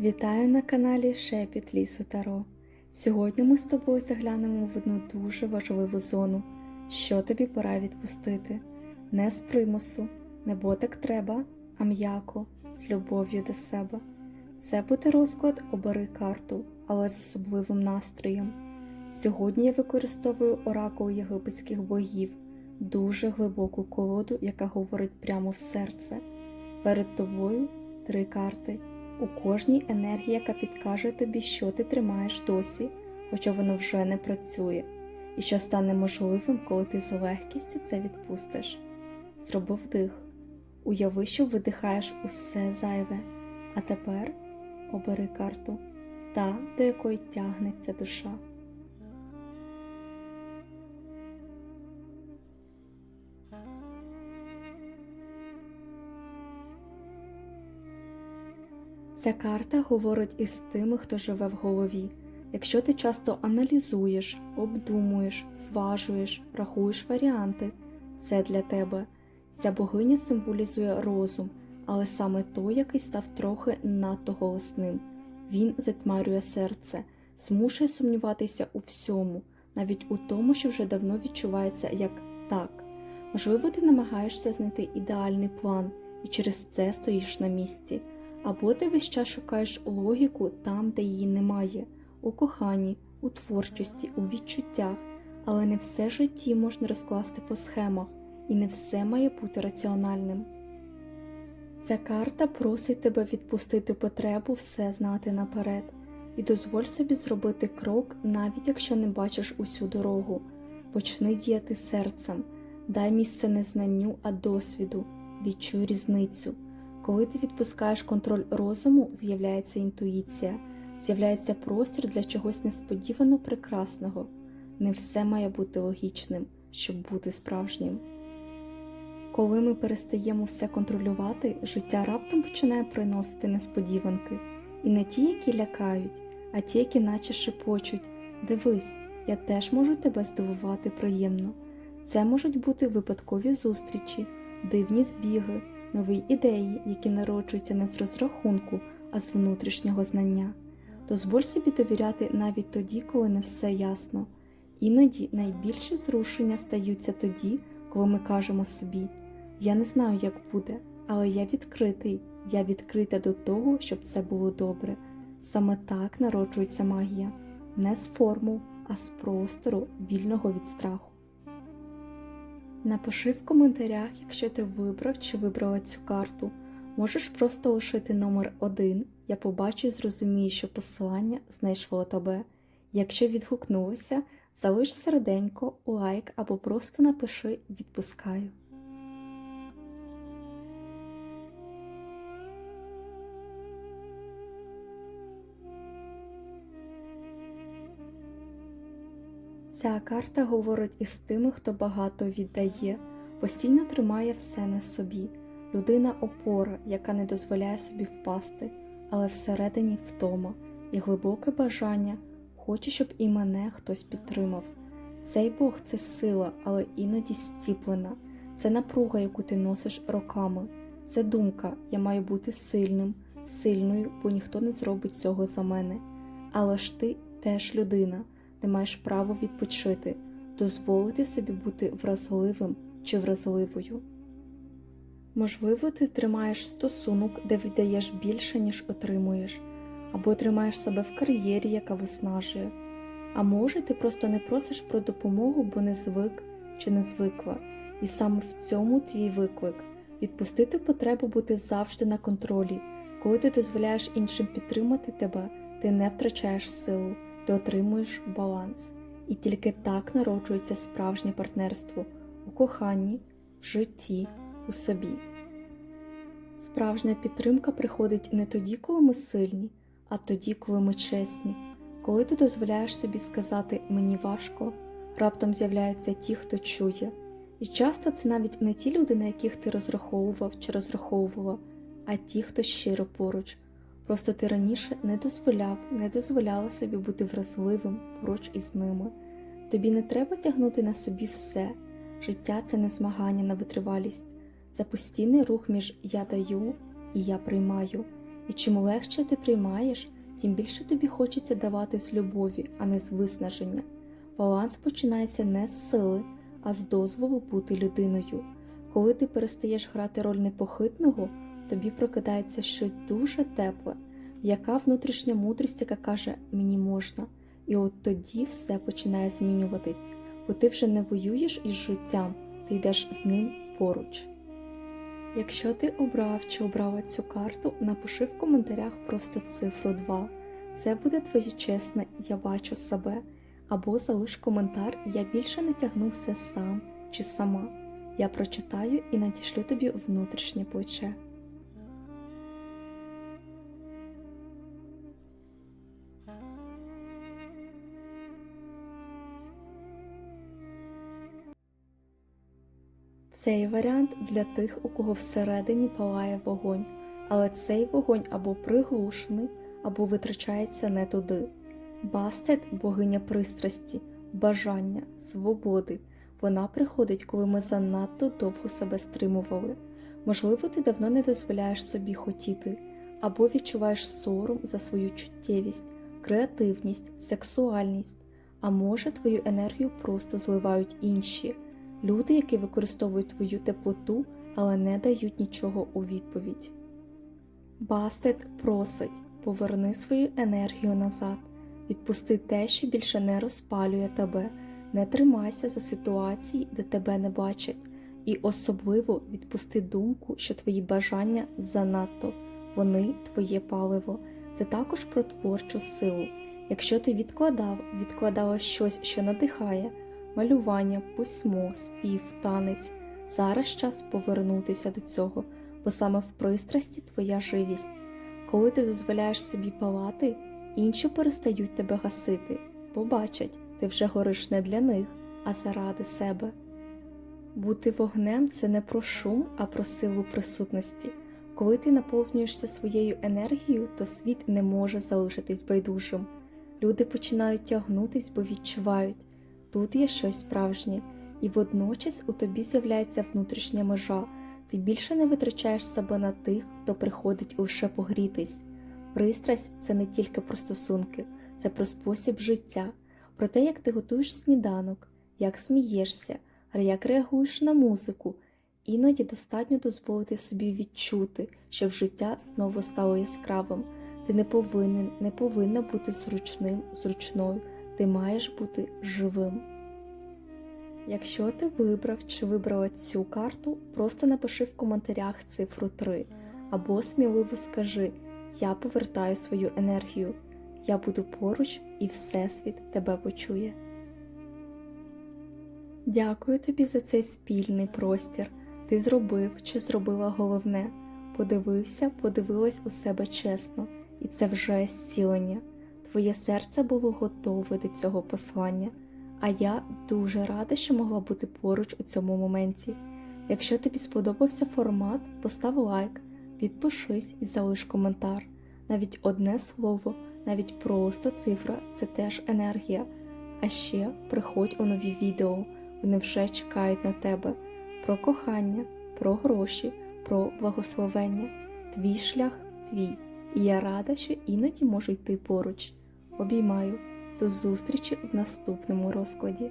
Вітаю на каналі Шепіт Лісу Таро. Сьогодні ми з тобою заглянемо в одну дуже важливу зону, що тобі пора відпустити. Не з примусу, не бо так треба, а м'яко, з любов'ю до себе. Це буде розклад обери карту, але з особливим настроєм. Сьогодні я використовую оракул єгипетських богів, дуже глибоку колоду, яка говорить прямо в серце. Перед тобою три карти. У кожній енергія, яка підкаже тобі, що ти тримаєш досі, хоча воно вже не працює, і що стане можливим, коли ти з легкістю це відпустиш. Зроби вдих. Уяви, що видихаєш усе зайве, а тепер обери карту, та, до якої тягнеться душа. Ця карта говорить із тими, хто живе в голові. Якщо ти часто аналізуєш, обдумуєш, зважуєш, рахуєш варіанти, це для тебе. Ця богиня символізує розум, але саме той, який став трохи надто голосним. Він затьмарює серце, змушує сумніватися у всьому, навіть у тому, що вже давно відчувається як так. Можливо, ти намагаєшся знайти ідеальний план і через це стоїш на місці. Або ти весь час шукаєш логіку там, де її немає, у коханні, у творчості, у відчуттях, але не все житті можна розкласти по схемах, і не все має бути раціональним. Ця карта просить тебе відпустити потребу все знати наперед, і дозволь собі зробити крок, навіть якщо не бачиш усю дорогу. Почни діяти серцем, дай місце не знанню, а досвіду, відчуй різницю. Коли ти відпускаєш контроль розуму, з'являється інтуїція, з'являється простір для чогось несподівано прекрасного. Не все має бути логічним, щоб бути справжнім. Коли ми перестаємо все контролювати, життя раптом починає приносити несподіванки, і не ті, які лякають, а ті, які наче шепочуть Дивись, я теж можу тебе здивувати приємно. Це можуть бути випадкові зустрічі, дивні збіги нові ідеї, які народжуються не з розрахунку, а з внутрішнього знання. Дозволь собі довіряти навіть тоді, коли не все ясно. Іноді найбільші зрушення стаються тоді, коли ми кажемо собі: Я не знаю, як буде, але я відкритий, я відкрита до того, щоб це було добре. Саме так народжується магія, не з формул, а з простору, вільного від страху. Напиши в коментарях, якщо ти вибрав чи вибрала цю карту. Можеш просто лишити номер 1. Я побачу і зрозумію, що посилання знайшло тебе. Якщо відгукнулося, залиш серденько, лайк або просто напиши Відпускаю. Ця карта говорить із тими, хто багато віддає, постійно тримає все на собі. Людина опора, яка не дозволяє собі впасти, але всередині втома і глибоке бажання, хоче, щоб і мене хтось підтримав. Цей Бог це сила, але іноді зціплена, це напруга, яку ти носиш роками, це думка, я маю бути сильним, сильною, бо ніхто не зробить цього за мене. Але ж ти теж людина ти маєш право відпочити, дозволити собі бути вразливим чи вразливою. Можливо, ти тримаєш стосунок, де віддаєш більше, ніж отримуєш, або тримаєш себе в кар'єрі, яка виснажує. А може, ти просто не просиш про допомогу, бо не звик чи не звикла, і саме в цьому твій виклик відпустити потребу бути завжди на контролі. Коли ти дозволяєш іншим підтримати тебе, ти не втрачаєш силу ти отримуєш баланс, і тільки так народжується справжнє партнерство у коханні, в житті, у собі. Справжня підтримка приходить не тоді, коли ми сильні, а тоді, коли ми чесні. Коли ти дозволяєш собі сказати мені важко, раптом з'являються ті, хто чує. І часто це навіть не ті люди, на яких ти розраховував чи розраховувала, а ті, хто щиро поруч. Просто ти раніше не дозволяв, не дозволяла собі бути вразливим поруч із ними. Тобі не треба тягнути на собі все. Життя це не змагання на витривалість, це постійний рух між я даю і я приймаю. І чим легше ти приймаєш, тим більше тобі хочеться давати з любові, а не з виснаження. Баланс починається не з сили, а з дозволу бути людиною. Коли ти перестаєш грати роль непохитного, тобі прокидається щось дуже тепле, яка внутрішня мудрість, яка каже мені можна. І от тоді все починає змінюватись, бо ти вже не воюєш із життям, ти йдеш з ним поруч. Якщо ти обрав чи обрала цю карту, напиши в коментарях просто цифру 2. Це буде твоє чесне Я бачу себе. Або залиш коментар Я більше не тягну все сам чи сама. Я прочитаю і надішлю тобі внутрішнє плече. Цей варіант для тих, у кого всередині палає вогонь, але цей вогонь або приглушений, або витрачається не туди. Бастет богиня пристрасті, бажання, свободи. Вона приходить, коли ми занадто довго себе стримували. Можливо, ти давно не дозволяєш собі хотіти, або відчуваєш сором за свою чуттєвість, креативність, сексуальність, а може твою енергію просто зливають інші люди, які використовують твою теплоту, але не дають нічого у відповідь. Бастет просить поверни свою енергію назад, відпусти те, що більше не розпалює тебе, не тримайся за ситуації, де тебе не бачать, і особливо відпусти думку, що твої бажання занадто, вони твоє паливо. Це також про творчу силу. Якщо ти відкладав, відкладала щось, що надихає малювання, письмо, спів, танець. Зараз час повернутися до цього, бо саме в пристрасті твоя живість. Коли ти дозволяєш собі палати, інші перестають тебе гасити, бо бачать, ти вже гориш не для них, а заради себе. Бути вогнем це не про шум, а про силу присутності. Коли ти наповнюєшся своєю енергією, то світ не може залишитись байдужим. Люди починають тягнутись, бо відчувають, тут є щось справжнє, і водночас у тобі з'являється внутрішня межа, ти більше не витрачаєш себе на тих, хто приходить лише погрітись. Пристрасть це не тільки про стосунки, це про спосіб життя, про те, як ти готуєш сніданок, як смієшся, як реагуєш на музику. Іноді достатньо дозволити собі відчути, щоб життя знову стало яскравим. Ти не повинен, не повинна бути зручним, зручною, ти маєш бути живим. Якщо ти вибрав чи вибрала цю карту, просто напиши в коментарях цифру 3 або сміливо скажи Я повертаю свою енергію, я буду поруч і Всесвіт тебе почує. Дякую тобі за цей спільний простір. Ти зробив чи зробила головне. Подивився, подивилась у себе чесно, і це вже зцілення. Твоє серце було готове до цього послання, а я дуже рада, що могла бути поруч у цьому моменті. Якщо тобі сподобався формат, постав лайк, підпишись і залиш коментар. Навіть одне слово, навіть просто цифра це теж енергія. А ще приходь у нові відео, вони вже чекають на тебе про кохання, про гроші, про благословення. Твій шлях твій, і я рада, що іноді можу йти поруч. Обіймаю до зустрічі в наступному розкладі.